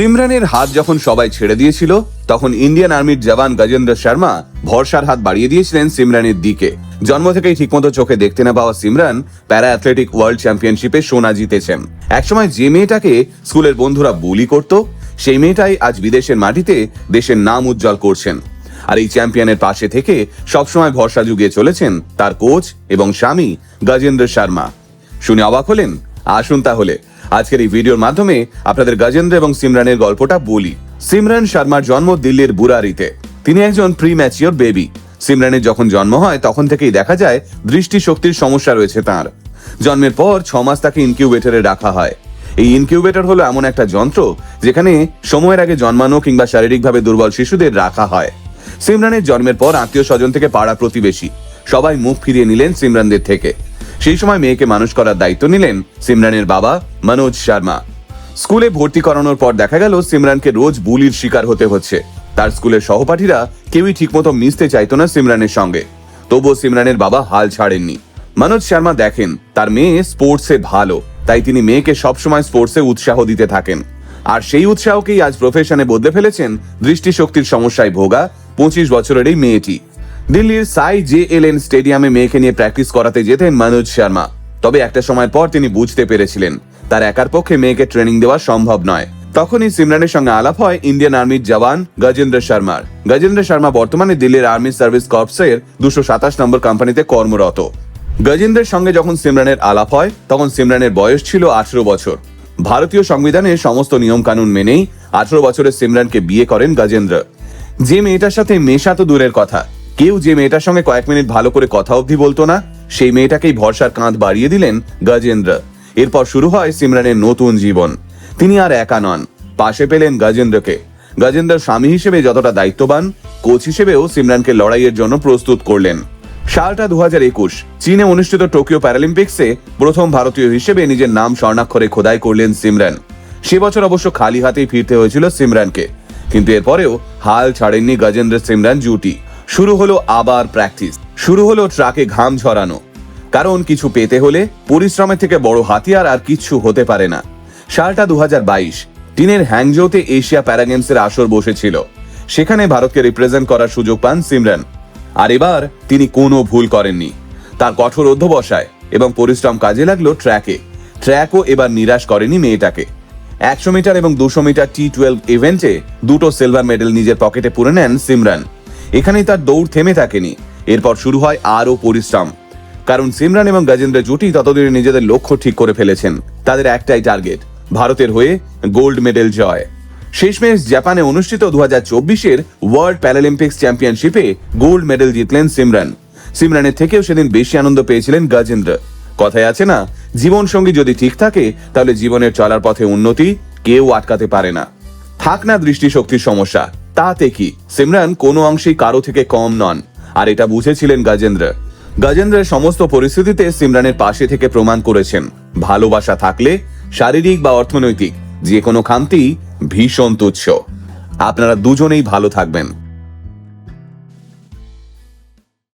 সিমরানের হাত যখন সবাই ছেড়ে দিয়েছিল, তখন ইন্ডিয়ান আর্মির জওয়ান গজেন্দ্র শর্মা ভরসার হাত বাড়িয়ে দিয়েছিলেন সিমরানের দিকে। জন্ম থেকেই ঠিকমতো চোখে দেখতে না পাওয়া সিমরান প্যারা অ্যাথলেটিক ওয়ার্ল্ড চ্যাম্পিয়নশিপে সোনা জিতেছেন। একসময় যে মেয়েটাকে স্কুলের বন্ধুরা বুলি করত, সেই মেয়েটাই আজ বিদেশের মাটিতে দেশের নাম উজ্জ্বল করছেন। আর এই চ্যাম্পিয়নের পাশে থেকে সবসময় ভরসা জুগিয়ে চলেছেন তার কোচ এবং স্বামী গজেন্দ্র শর্মা। শুনে অবাক হলেন আসুন তাহলে। আজকের এই ভিডিওর মাধ্যমে আপনাদের গজেন্দ্র এবং সিমরানের গল্পটা বলি। সিমরান শর্মার জন্ম দিল্লির বুরারিতে। তিনি একজন প্রি ম্যাচিওর বেবি সিমরানের যখন জন্ম হয়, তখন থেকেই দেখা যায় দৃষ্টিশক্তির সমস্যা রয়েছে তার। জন্মের পর ছ মাস তাকে ইনকিউবেটরে রাখা হয়। এই ইনকিউবেটর হলো এমন একটা যন্ত্র যেখানে সময়ের আগে জন্মানো কিংবা শারীরিকভাবে দুর্বল শিশুদের রাখা হয়। সিমরানের জন্মের পর আত্মীয় স্বজন থেকে পাড়া প্রতিবেশী। সবাই মুখ ফিরিয়ে নিলেন সিমরানদের থেকে। সেই সময় মেয়েকে মানুষ করার দায়িত্ব নিলেন সিমরানের বাবা মনোজ শর্মা। স্কুলে ভর্তি করানোর পর দেখা গেল সিমরানকে রোজ বুলির শিকার হতে হচ্ছে। তার স্কুলের সহপাঠীরা কেউই ঠিকমতো মিশতে চাইতো না সিমরানের সঙ্গে। তবুও সিমরানের বাবা হাল ছাড়েননি। মনোজ শর্মা দেখেন, তার মেয়ে স্পোর্টসে ভালো, তাই তিনি মেয়েকে সবসময় স্পোর্টসে উৎসাহ দিতে থাকেন। আর সেই উৎসাহকেই আজ প্রফেশনে বদলে ফেলেছেন দৃষ্টিশক্তির সমস্যায় ভোগা পঁচিশ বছরের এই মেয়েটি। দিল্লির সাই জে এল এন স্টেডিয়ামে মেয়েকে নিয়ে প্র্যাকটিস করাতে যেতেন মনোজ শর্মা। তবে একটা সময় পর তিনি বুঝতে পেরেছিলেন, তার একার পক্ষে মেয়েকে ট্রেনিং দেওয়া সম্ভব নয়। তখনই সিমরানের সঙ্গে আলাপ হয় ইন্ডিয়ান আর্মির জওয়ান গজেন্দ্র শর্মার। গজেন্দ্র শর্মা বর্তমানে দিল্লির আর্মি সার্ভিস কর্পসের দুশো সাতাশ নম্বর কোম্পানিতে কর্মরত। গজেন্দ্রের সঙ্গে যখন সিমরানের আলাপ হয়, তখন সিমরানের বয়স ছিল আঠেরো বছর। ভারতীয় সংবিধানের সমস্ত নিয়ম কানুন মেনেই আঠেরো বছরের সিমরানকে বিয়ে করেন গজেন্দ্র। যে মেয়েটার সাথে মেশা তো দূরের কথা কেউ যে মেয়েটার সঙ্গে কয়েক মিনিট ভালো করে কথা অবধি বলতো না, সেই মেয়েটাকেই ভরসার কাঁধ বাড়িয়ে দিলেন গজেন্দ্র। এরপর শুরু হয় সিমরানের নতুন জীবন। তিনি আর একা নন, পাশে পেলেন গজেন্দ্রকে। গজেন্দ্র স্বামী হিসেবে যতটা দায়িত্ববান, কোচ হিসেবেও সিমরানকে লড়াইয়ের জন্য প্রস্তুত করলেন। সালটা দু হাজার একুশ, চীনে অনুষ্ঠিত টোকিও প্যারালিম্পিক্সে প্রথম ভারতীয় হিসেবে নিজের নাম স্বর্ণাক্ষরে খোদাই করলেন সিমরান। সে বছর অবশ্য খালি হাতেই ফিরতে হয়েছিল সিমরানকে। কিন্তু এরপরেও হাল ছাড়েননি গজেন্দ্র সিমরান জুটি। শুরু হলো আবার প্র্যাকটিস, শুরু হলো ট্রাকে ঘাম ঝরানো। কারণ কিছু পেতে হলে পরিশ্রমের থেকে বড় হাতিয়ার আর কিচ্ছু হতে পারে না। সালটা দু চীনের হ্যাংজোতে এশিয়া প্যারাগেমসের আসর বসেছিল। সেখানে ভারতকে রিপ্রেজেন্ট করার সুযোগ পান সিমরান। আর এবার তিনি কোনো ভুল করেননি। তার কঠোর অধ্যবসায় এবং পরিশ্রম কাজে লাগল ট্র্যাকে। ট্র্যাকও এবার নিরাশ করেনি মেয়েটাকে। একশো মিটার এবং দুশো মিটার টি টুয়েলভ ইভেন্টে দুটো সিলভার মেডেল নিজের পকেটে পুরে নেন সিমরান। এখানেই তার দৌড় থেমে থাকেনি। এরপর শুরু হয় আরও পরিশ্রম। কারণ সিমরান এবং গজেন্দ্র জুটি ততদিনে নিজেদের লক্ষ্য ঠিক করে ফেলেছেন। তাদের একটাই টার্গেট, ভারতের হয়ে গোল্ড মেডেল জয়। শেষমেশ জাপানে অনুষ্ঠিত দু হাজার চব্বিশের ওয়ার্ল্ড প্যারালিম্পিক্স চ্যাম্পিয়নশিপে গোল্ড মেডেল জিতলেন সিমরান। সিমরানের থেকেও সেদিন বেশি আনন্দ পেয়েছিলেন গজেন্দ্র। কথায় আছে না জীবন সঙ্গী যদি ঠিক থাকে, তাহলে জীবনের চলার পথে উন্নতি কেউ আটকাতে পারে না। থাক না দৃষ্টিশক্তির সমস্যা। তাতে কি? সিমরান কোনো অংশেই কারও থেকে কম নন। আর এটা বুঝেছিলেন গজেন্দ্র। গজেন্দ্রের সমস্ত পরিস্থিতিতে সিমরানের পাশে থেকে প্রমাণ করেছেন। ভালোবাসা থাকলে শারীরিক বা অর্থনৈতিক, যে কোনো খামতি ভীষণ তুচ্ছ। আপনারা দুজনেই ভালো থাকবেন।